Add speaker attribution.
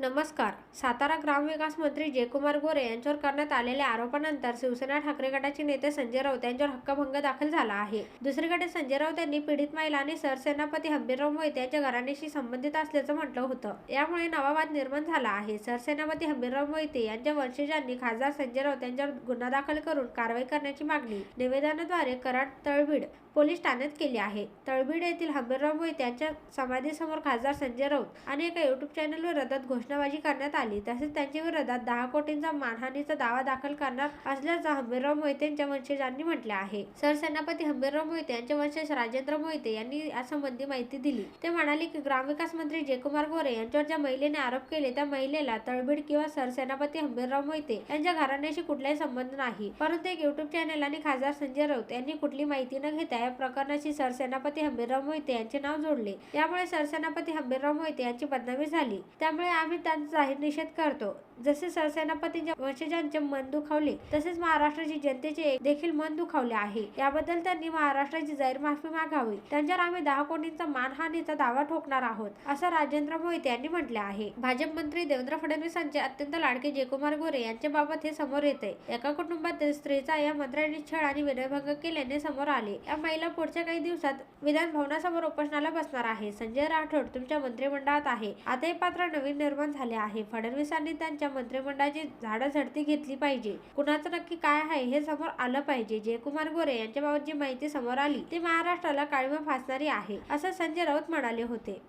Speaker 1: नमस्कार. सातारा ग्रामविकास मंत्री जयकुमार गोरे यांच्यावर करण्यात आलेल्या आरोपानंतर शिवसेना ठाकरे गटाचे नेते संजय राऊत यांच्यावर हक्कभंग दाखल झाला आहे. दुसरीकडे संजय राऊत यांनी पीडित महिला आणि सरसेनापती हंबीरराव मोहित यांच्या घराण्याशी संबंधित असल्याचं म्हटलं होतं. यामुळे नवा वाद निर्माण झाला आहे. सरसेनापती हंबीरराव मोहिते यांच्या वंशजांनी खासदार संजय राऊत यांच्यावर गुन्हा दाखल करून कारवाई करण्याची मागणी निवेदनाद्वारे कराड तळबीड पोलीस ठाण्यात केली आहे. तळबीड येथील हंबीरराव मोहिते यांच्या समाधीसमोर खासदार संजय राऊत आणि एका युट्यूब चॅनलवर रद्दत घोषणाबाजी करण्यात आली. तसेच त्यांच्या विरोधात दहा कोटींचा मानहानीचा दावा दाखल करणार असल्याचं हंबीरराव मोहिते यांच्या वंशजांनी म्हटले आहे. सरसेनापती हंबीरराव मोहिते यांचे वंशज राजेंद्र मोहिते यांनी यासंबंधी माहिती दिली. ते म्हणाले की ग्रामविकास मंत्री जयकुमार गोरे यांच्यावर ज्या महिलेने आरोप केले त्या महिलेला तळबीड किंवा सरसेनापती हंबीरराव मोहिते यांच्या घराण्याशी कुठलाही संबंध नाही. परंतु एक युट्यूब चॅनल आणि खासदार संजय राऊत यांनी कुठली माहिती न घेता या प्रकरणाशी सरसेनापती हंबीरराव मोहिते यांचे नाव जोडले. यामुळे सरसेनापती हंबीरराव मोहिते यांची बदनामी झाली. त्यामुळे आम्ही त्यांचा जाहीर निषेध करतो. जसे सरसेनापतींच्या वंशजांचे मन दुखावले तसेच महाराष्ट्राची जनतेचे देखील मन दुखावले आहे. याबद्दल त्यांनी महाराष्ट्राची जाहीर माफी मागावी. त्यांच्यावर आम्ही दहा कोटींचा मानहानीचा दावा ठोकणार आहोत असं राजेंद्र मोहिते यांनी म्हटले आहे. भाजप मंत्री देवेंद्र फडणवीसांचे अत्यंत लाडके जयकुमार गोरे यांच्याबाबत हे समोर येते. एका कुटुंबातील स्त्रीचा या मंत्र्यांनी छळ आणि विनयभंग केल्याने समोर आले. या महिला पुढच्या काही दिवसात विधान भवनासमोर उपोषणाला बसणार आहे. संजय राठोड तुमच्या मंत्रिमंडळात आहे. आता हे पात्र नवीन निर्माण झाले आहे. फडणवीसांनी त्यांच्या मंत्रिमंडळाची झाडाझडती घेतली पाहिजे. कुणाचं नक्की काय आहे हे समोर आलं पाहिजे. जयकुमार गोरे यांच्याबाबत जी माहिती समोर आली. ती महाराष्ट्राला काळीमा फासणारी आहे असं संजय राऊत म्हणाले होते.